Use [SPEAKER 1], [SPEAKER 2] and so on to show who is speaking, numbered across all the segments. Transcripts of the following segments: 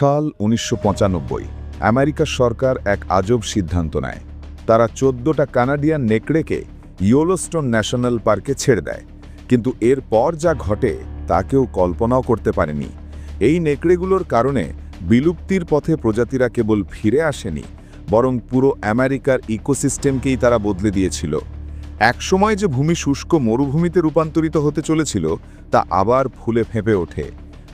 [SPEAKER 1] সাল উনিশশো পঁচানব্বই, আমেরিকা সরকার এক আজব সিদ্ধান্ত নেয়। তারা চোদ্দটা কানাডিয়ান নেকড়েকে ইয়োলোস্টোন ন্যাশনাল পার্কে ছেড়ে দেয়। কিন্তু এর পর যা ঘটে, তা কেউ কল্পনাও করতে পারেনি। এই নেকড়েগুলোর কারণে বিলুপ্তির পথে প্রজাতিরা কেবল ফিরে আসেনি, বরং পুরো আমেরিকার ইকোসিস্টেমকেই তারা বদলে দিয়েছিল। একসময় যে ভূমি শুষ্ক মরুভূমিতে রূপান্তরিত হতে চলেছিল, তা আবার ফুলে ফেঁপে ওঠে।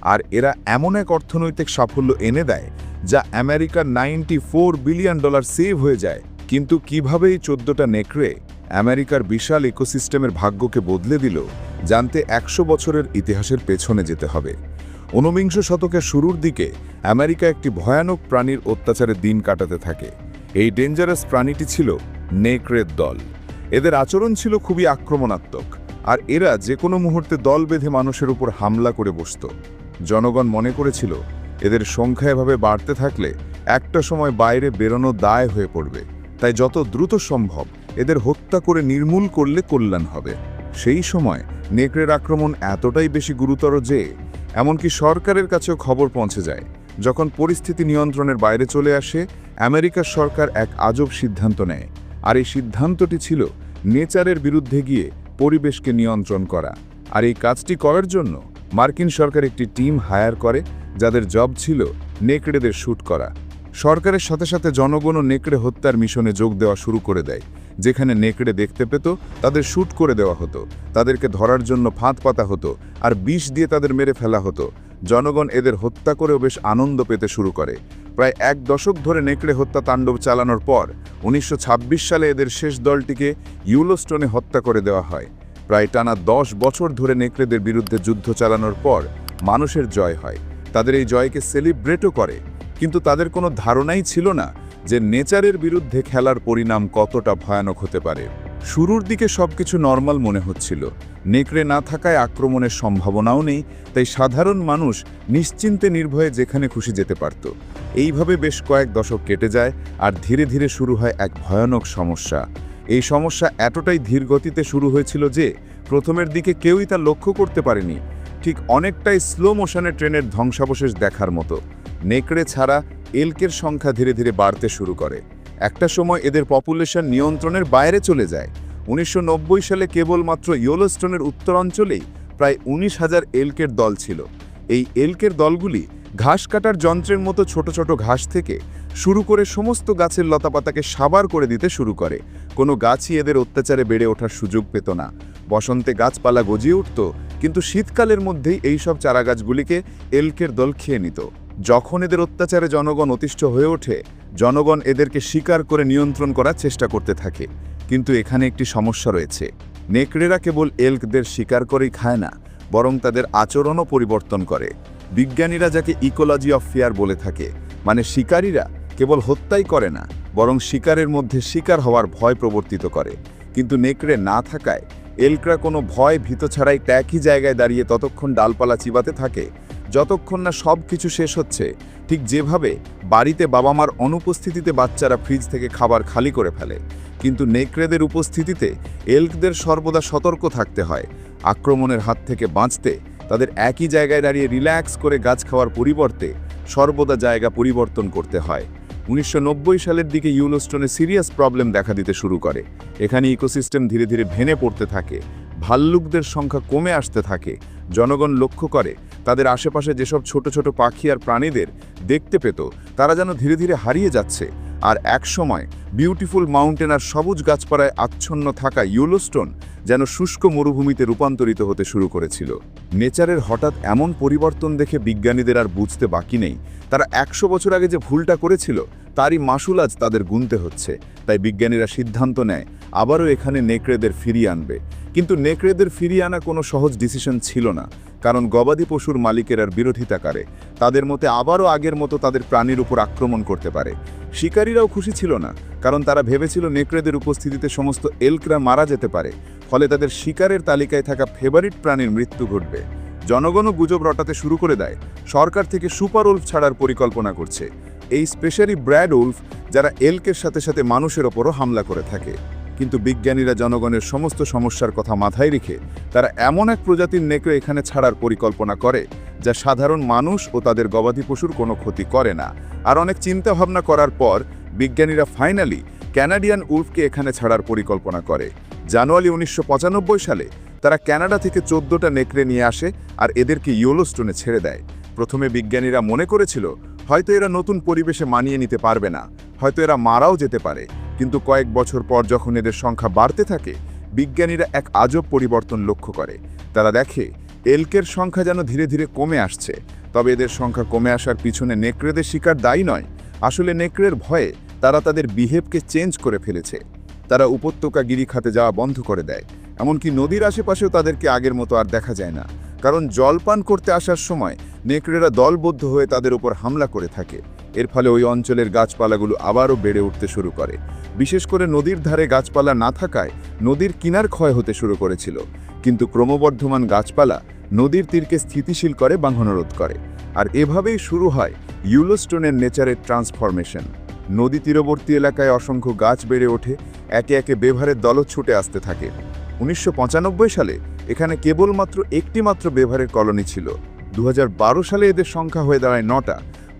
[SPEAKER 1] আর এরা এমন এক অর্থনৈতিক সাফল্য এনে দেয় যা আমেরিকার নাইনটি বিলিয়ন ডলার সেভ হয়ে যায়। কিন্তু কীভাবে এই চোদ্দটা নেকড়ে আমেরিকার বিশাল ইকোসিস্টেমের ভাগ্যকে বদলে দিল, জানতে একশো বছরের ইতিহাসের পেছনে যেতে হবে। ঊনবিংশ শতকের শুরুর দিকে আমেরিকা একটি ভয়ানক প্রাণীর অত্যাচারের দিন কাটাতে থাকে। এই ডেঞ্জারাস প্রাণীটি ছিল নেকড়ের দল। এদের আচরণ ছিল খুবই আক্রমণাত্মক, আর এরা যে কোনো মুহূর্তে দল বেঁধে মানুষের উপর হামলা করে বসত। জনগণ মনে করেছিল, এদের সংখ্যা এভাবে বাড়তে থাকলে একটা সময় বাইরে বেরোনো দায় হয়ে পড়বে। তাই যত দ্রুত সম্ভব এদের হত্যা করে নির্মূল করলে কল্যাণ হবে। সেই সময় নেকড়ের আক্রমণ এতটাই বেশি গুরুতর যে, এমনকি সরকারের কাছেও খবর পৌঁছে যায়। যখন পরিস্থিতি নিয়ন্ত্রণের বাইরে চলে আসে, আমেরিকার সরকার এক আজব সিদ্ধান্ত নেয়। আর এই সিদ্ধান্তটি ছিল নেচারের বিরুদ্ধে গিয়ে পরিবেশকে নিয়ন্ত্রণ করা। আর এই কাজটি করার জন্য মার্কিন সরকার একটি টিম হায়ার করে, যাদের জব ছিল নেকড়েদের শ্যুট করা। সরকারের সাথে সাথে জনগণও নেকড়ে হত্যার মিশনে যোগ দেওয়া শুরু করে দেয়, যেখানে নেকড়ে দেখতে পেত, তাদের শ্যুট করে দেওয়া হতো, তাদেরকে ধরার জন্য ফাঁদ পাতা হতো, আর বিষ দিয়ে তাদের মেরে ফেলা হতো। জনগণ এদের হত্যা করেও বেশ আনন্দ পেতে শুরু করে। প্রায় এক দশক ধরে নেকড়ে হত্যা তাণ্ডব চালানোর পর, উনিশশো ছাব্বিশ সালে এদের শেষ দলটিকে ইউলোস্টোনে হত্যা করে দেওয়া হয়। প্রায় টানা দশ বছর ধরে নেকড়েদের বিরুদ্ধে যুদ্ধ চালানোর পর মানুষের জয় হয়। তাদের এই জয়কে সেলিব্রেটও করে। কিন্তু তাদের কোনো ধারণাই ছিল না যে নেচারের বিরুদ্ধে খেলার পরিণাম কতটা ভয়ানক হতে পারে। শুরুর দিকে সবকিছু নর্মাল মনে হচ্ছিল। নেকড়ে না থাকায় আক্রমণের সম্ভাবনাও নেই, তাই সাধারণ মানুষ নিশ্চিন্তে নির্ভয়ে যেখানে খুশি যেতে পারত। এইভাবে বেশ কয়েক দশক কেটে যায় আর ধীরে ধীরে শুরু হয় এক ভয়ানক সমস্যা। এই সমস্যা এতটাই ধীর গতিতে শুরু হয়েছিল যে প্রথমের দিকে কেউই তা লক্ষ্য করতে পারেনি। ঠিক অনেকটাই স্লো মোশনে ট্রেনের ধ্বংসাবশেষ দেখার মতো। নেকড়ে ছাড়া এলকের সংখ্যা ধীরে ধীরে বাড়তে শুরু করে। একটা সময় এদের পপুলেশন নিয়ন্ত্রণের বাইরে চলে যায়। উনিশশো নব্বই সালে কেবলমাত্র ইয়োলোস্টোনের উত্তরাঞ্চলেই প্রায় উনিশ হাজার এলকের দল ছিল। এই এলকের দলগুলি ঘাস কাটার যন্ত্রের মতো ছোট ছোট ঘাস থেকে শুরু করে সমস্ত গাছের লতাপাতাকে সাবার করে দিতে শুরু করে। কোনো গাছই এদের অত্যাচারে বেড়ে ওঠার সুযোগ পেত না। বসন্তে গাছপালা গজিয়ে উঠত, কিন্তু শীতকালের মধ্যেই এই সব চারাগাছগুলিকে এলকের দল খেয়ে নিত। যখন এদের অত্যাচারে জনগণ অতিষ্ঠ হয়ে ওঠে, জনগণ এদেরকে শিকার করে নিয়ন্ত্রণ করার চেষ্টা করতে থাকে। কিন্তু এখানে একটি সমস্যা রয়েছে। নেকড়েরা কেবল এলকদের শিকার করেই খায় না, বরং তাদের আচরণও পরিবর্তন করে। বিজ্ঞানীরা যাকে ইকোলজি অফ ফেয়ার বলে থাকে মানে শিকারীরা কেবল হত্যাই করে না, বরং শিকারের মধ্যে শিকার হওয়ার ভয় প্রবর্তিত করে। কিন্তু নেকড়ে না থাকায় এলকরা কোনো ভয় ভীত ছাড়াই একই জায়গায় দাঁড়িয়ে ততক্ষণ ডালপালা চিবাতে থাকে। যতক্ষণ না সব কিছু শেষ হচ্ছে, ঠিক যেভাবে বাড়িতে বাবা মার অনুপস্থিতিতে বাচ্চারা ফ্রিজ থেকে খাবার খালি করে ফেলে। কিন্তু নেকড়েদের উপস্থিতিতে এলকদের সর্বদা সতর্ক থাকতে হয়। আক্রমণের হাত থেকে বাঁচতে, তাদের একই জায়গায় দাঁড়িয়ে রিল্যাক্স করে গাছ খাওয়ার পরিবর্তে সর্বদা জায়গা পরিবর্তন করতে হয়। উনিশশো নব্বই সালের দিকে ইউলোস্টোনে সিরিয়াস প্রবলেম দেখা দিতে শুরু করে। এখানে ইকোসিস্টেম ধীরে ধীরে ভেঙে পড়তে থাকে। ভাল্লুকদের সংখ্যা কমে আসতে থাকে। জনগণ লক্ষ্য করে তাদের আশেপাশে যেসব ছোট ছোট পাখি আর প্রাণীদের দেখতে পেত, তারা যেন ধীরে ধীরে হারিয়ে যাচ্ছে। আর একসময় বিউটিফুল মাউন্টেন আর সবুজ গাছপাড়ায় আচ্ছন্ন থাকা ইউলোস্টোন যেন শুষ্ক মরুভূমিতে রূপান্তরিত হতে শুরু করেছিল। নেচারের হঠাৎ এমন পরিবর্তন দেখে বিজ্ঞানীদের আর বুঝতে বাকি নেই। তারা একশো বছর আগে যে ভুলটা করেছিল, তারই মাসুল আজ তাদের গুনতে হচ্ছে। তাই বিজ্ঞানীরা সিদ্ধান্ত নেয়, আবারও এখানে নেকড়েদের ফিরিয়ে আনবে। কিন্তু নেকড়েদের ফিরিয়ে আনা কোনো সহজ ডিসিশন ছিল না। কারণ গবাদি পশুর মালিকেরার বিরোধিতা করে। তাদের মতে আবারও আগের মতো তাদের প্রাণীর উপর আক্রমণ করতে পারে। শিকারীরাও খুশি ছিল না, কারণ তারা ভেবেছিল নেকড়েদের উপস্থিতিতে সমস্ত এলকরা মারা যেতে পারে। ফলে তাদের শিকারের তালিকায় থাকা ফেভারিট প্রাণীর মৃত্যু ঘটবে। জনগণও গুজব রটাতে শুরু করে দেয়। সরকার থেকে সুপার উল্ফ ছাড়ার পরিকল্পনা করছে। এই স্পেশালি ব্র্যাড উল্ফ, যারা এলকের সাথে সাথে মানুষের ওপরও হামলা করে থাকে। কিন্তু বিজ্ঞানীরা জনগণের সমস্ত সমস্যার কথা মাথায় রেখে তারা এমন এক প্রজাতির নেকড়ে এখানে ছাড়ার পরিকল্পনা করে, যা সাধারণ মানুষ ও তাদের গবাদি পশুর কোনো ক্ষতি করে না। আর অনেক চিন্তা ভাবনা করার পর বিজ্ঞানীরা ফাইনালি ক্যানাডিয়ান উল্ফকে এখানে ছাড়ার পরিকল্পনা করে। জানুয়ারি উনিশশো পঁচানব্বই সালে তারা ক্যানাডা থেকে চোদ্দটা নেকড়ে নিয়ে আসে আর এদেরকে ইয়োলোস্টোনে ছেড়ে দেয়। প্রথমে বিজ্ঞানীরা মনে করেছিল, হয়তো এরা নতুন পরিবেশে মানিয়ে নিতে পারবে না, হয়তো এরা মারাও যেতে পারে। কিন্তু কয়েক বছর পর যখন এদের সংখ্যা বাড়তে থাকে, বিজ্ঞানীরা এক আজব পরিবর্তন লক্ষ্য করে। তারা দেখে, এলকের সংখ্যা যেন ধীরে ধীরে কমে আসছে। তবে এদের সংখ্যা কমে আসার পিছনে নেকড়েদের শিকার দায়ী নয়। আসলে নেকড়ের ভয়ে তারা তাদের বিহেভকে চেঞ্জ করে ফেলেছে। তারা উপত্যকা গিরি খাতে যাওয়া বন্ধ করে দেয়। এমনকি নদীর আশেপাশেও তাদেরকে আগের মতো আর দেখা যায় না। কারণ জলপান করতে আসার সময় নেকড়েরা দলবদ্ধ হয়ে তাদের উপর হামলা করে থাকে। এর ফলে ওই অঞ্চলের গাছপালাগুলো আবারও বেড়ে উঠতে শুরু করে। বিশেষ করে নদীর ধারে গাছপালা না থাকায় নদীর কিনার ক্ষয় হতে শুরু করেছিল। কিন্তু ক্রমবর্ধমান গাছপালা নদীর তীরকে স্থিতিশীল করে, বাঁধনরোধ করে। আর এভাবেই শুরু হয় ইউলোস্টোনের নেচারের ট্রান্সফরমেশন। নদী তীরবর্তী এলাকায় অসংখ্য গাছ বেড়ে ওঠে, একে একে বেভারের দল ছুটে আসতে থাকে। উনিশশো পঁচানব্বই সালে এখানে কেবলমাত্র একটি মাত্র বেভারের কলোনি ছিল। দু হাজার বারো সালে এদের সংখ্যা হয়ে দাঁড়ায় নটা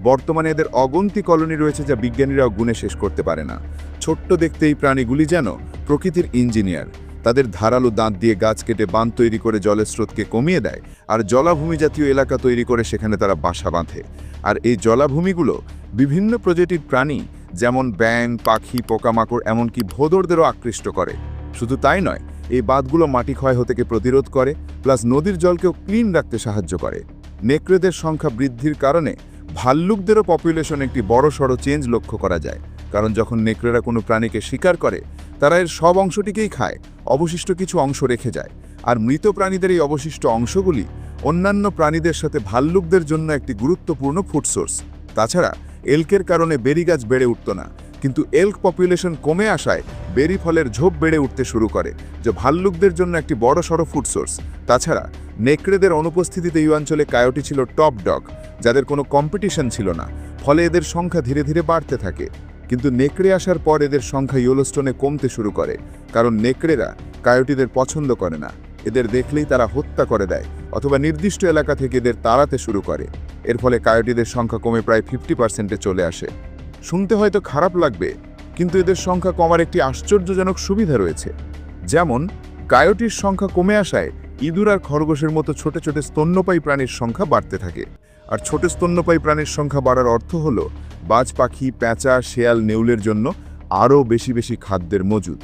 [SPEAKER 1] বর্তমানে এদের অগন্তি কলোনি রয়েছে যা বিজ্ঞানীরাও গুণে শেষ করতে পারে না। ছোট্ট দেখতে এই প্রাণীগুলি যেন প্রকৃতির ইঞ্জিনিয়ার। তাদের ধারালো দাঁত দিয়ে গাছ কেটে বাঁধ তৈরি করে জলের স্রোতকে কমিয়ে দেয় আর জলাভূমি জাতীয় এলাকা তৈরি করে সেখানে তারা বাসা বাঁধে। আর এই জলাভূমিগুলো বিভিন্ন প্রজাতির প্রাণী, যেমন ব্যাং পাখি, পোকামাকড়, এমনকি ভোদরদেরও আকৃষ্ট করে। শুধু তাই নয়, এই বাঁধগুলো মাটি ক্ষয় হতে প্রতিরোধ করে, প্লাস নদীর জলকেও ক্লিন রাখতে সাহায্য করে। নেকড়েদের সংখ্যা বৃদ্ধির কারণে ভাল্লুকদেরও পপুলেশন একটি বড় সড়ো চেঞ্জ লক্ষ্য করা যায়। কারণ যখন নেকড়েরা কোনো প্রাণীকে শিকার করে, তারা এর সব অংশটিকেই খায়, অবশিষ্ট কিছু অংশ রেখে যায়। আর মৃত প্রাণীদের এই অবশিষ্ট অংশগুলি অন্যান্য প্রাণীদের সাথে ভাল্লুকদের জন্য একটি গুরুত্বপূর্ণ ফুড সোর্স তাছাড়া এলকের কারণে বেরি গাছ বেড়ে উঠত না কিন্তু এলক পপুলেশন কমে আসায় বেরি ফলের ঝোপ বেড়ে উঠতে শুরু করে, যা ভাল্লুকদের জন্য একটি বড় সড়ো ফুড সোর্স তাছাড়া, নেকড়েদের অনুপস্থিতিতে এই অঞ্চলে কায়োটি ছিল টপ ডগ যাদের কোনো কম্পিটিশন ছিল না। ফলে এদের সংখ্যা ধীরে ধীরে বাড়তে থাকে। কিন্তু নেকড়ে আসার পর এদের সংখ্যা ইয়োলোস্টোনে কমতে শুরু করে, কারণ নেকড়েরা কায়োটিদের পছন্দ করে না। এদের দেখলেই তারা হত্যা করে দেয়, অথবা নির্দিষ্ট এলাকা থেকে এদের তাড়াতে শুরু করে। এর ফলে কায়োটিদের সংখ্যা কমে প্রায় ফিফটি পার্সেন্টে চলে আসে। শুনতে হয়তো খারাপ লাগবে, কিন্তু এদের সংখ্যা কমার একটি আশ্চর্যজনক সুবিধা রয়েছে। যেমন কায়োটির সংখ্যা কমে আসায় ইঁদুর আর খরগোশের মতো ছোট ছোট স্তন্যপায়ী প্রাণীর সংখ্যা বাড়তে থাকে। আর ছোট স্তন্যপায়ী প্রাণীর সংখ্যা বাড়ার অর্থ হলো, বাজ পাখি, প্যাঁচা, শেয়াল, নেউলের জন্য আরও বেশি বেশি খাদ্যের মজুদ।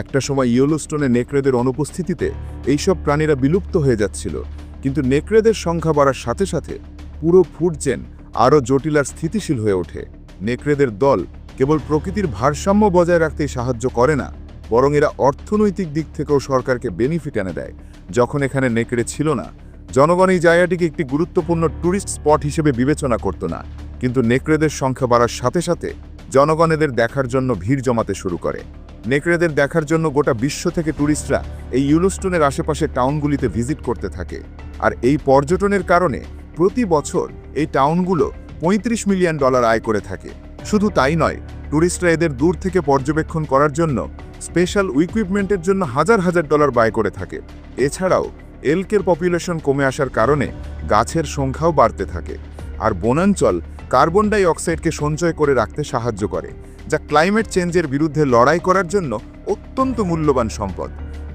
[SPEAKER 1] একটা সময় ইয়েলোস্টোনে নেকড়েদের অনুপস্থিতিতে এইসব প্রাণীরা বিলুপ্ত হয়ে যাচ্ছিল, কিন্তু নেকড়েদের সংখ্যা বাড়ার সাথে সাথে পুরো ফুড চেন আরও জটিল আর স্থিতিশীল হয়ে ওঠে। নেকড়েদের দল কেবল প্রকৃতির ভারসাম্য বজায় রাখতেই সাহায্য করে না, বরং এরা অর্থনৈতিক দিক থেকেও সরকারকে বেনিফিট এনে দেয়। যখন এখানে নেকড়ে ছিল না, জনগণ এই জায়গাটিকে একটি গুরুত্বপূর্ণ ট্যুরিস্ট স্পট হিসেবে বিবেচনা করত না, কিন্তু নেকড়েদের সংখ্যা বাড়ার সাথে সাথে জনগণ এদের দেখার জন্য ভিড় জমাতে শুরু করে। নেকড়েদের দেখার জন্য গোটা বিশ্ব থেকে ট্যুরিস্টরা এই ইউলোস্টোনের আশেপাশে টাউনগুলিতে ভিজিট করতে থাকে। আর এই পর্যটনের কারণে প্রতি বছর এই টাউনগুলো পঁয়ত্রিশ মিলিয়ন ডলার আয় করে থাকে। শুধু তাই নয় ট্যুরিস্টরা এদের দূর থেকে পর্যবেক্ষণ করার জন্য স্পেশাল ইকুইপমেন্টের জন্য হাজার হাজার ডলার ব্যয় করে থাকে। এছাড়াও, এলকের পপুলেশন কমে আসার কারণে গাছের সংখ্যাও বাড়তে থাকে। আর বনাঞ্চল কার্বন ডাই অক্সাইডকে সঞ্চয় করে রাখতে সাহায্য করে, যা ক্লাইমেট চেঞ্জের বিরুদ্ধে লড়াই করার জন্য অত্যন্ত মূল্যবান সম্পদ।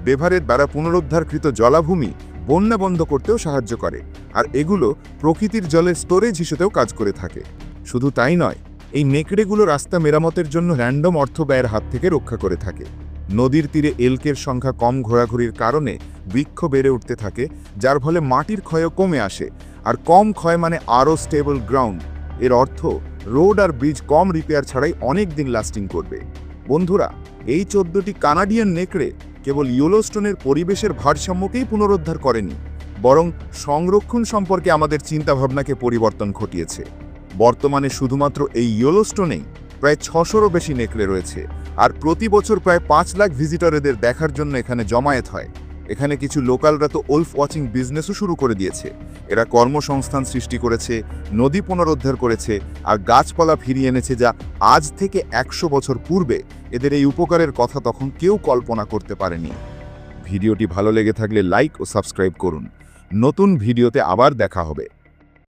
[SPEAKER 1] বেভারের দ্বারা পুনরুদ্ধারকৃত জলাভূমি বন্যা বন্ধ করতেও সাহায্য করে। আর এগুলো প্রকৃতির জলের স্টোরেজ হিসেবেও কাজ করে থাকে। শুধু তাই নয়, এই নেকড়েগুলো রাস্তা মেরামতের জন্য র্যান্ডম অর্থ ব্যয়ের হাত থেকে রক্ষা করে থাকে। নদীর তীরে এলকের সংখ্যা কম ঘোরাঘুরির কারণে বৃক্ষ বেড়ে উঠতে থাকে, যার ফলে মাটির ক্ষয়ও কমে আসে। আর কম ক্ষয় মানে আরও স্টেবল গ্রাউন্ড এর অর্থ, রোড আর ব্রিজ কম রিপেয়ার ছাড়াই অনেক দিন লাস্টিং করবে। বন্ধুরা, এই চোদ্দটি কানাডিয়ান নেকড়ে কেবল ইয়োলোস্টোনের পরিবেশের ভারসাম্যকেই পুনরুদ্ধার করেনি। বরং সংরক্ষণ সম্পর্কে আমাদের চিন্তাভাবনাকে পরিবর্তন ঘটিয়েছে। বর্তমানে শুধুমাত্র এই ইয়োলোস্টোনেই প্রায় ছশোরও বেশি নেকড়ে রয়েছে আর প্রতি বছর প্রায় পাঁচ লাখ ভিজিটর এদের দেখার জন্য এখানে জমায়েত হয়। এখানে কিছু লোকালরা তো ওলফ ওয়াচিং বিজনেসও শুরু করে দিয়েছে। এরা কর্মসংস্থান সৃষ্টি করেছে, নদী পুনরুদ্ধার করেছে আর গাছপালা ফিরিয়ে এনেছে যা আজ থেকে একশো বছর পূর্বে এদের এই উপকারের কথা তখন কেউ কল্পনা করতে পারেনি। ভিডিওটি ভালো লেগে থাকলে লাইক ও সাবস্ক্রাইব করুন। নতুন ভিডিওতে আবার দেখা হবে।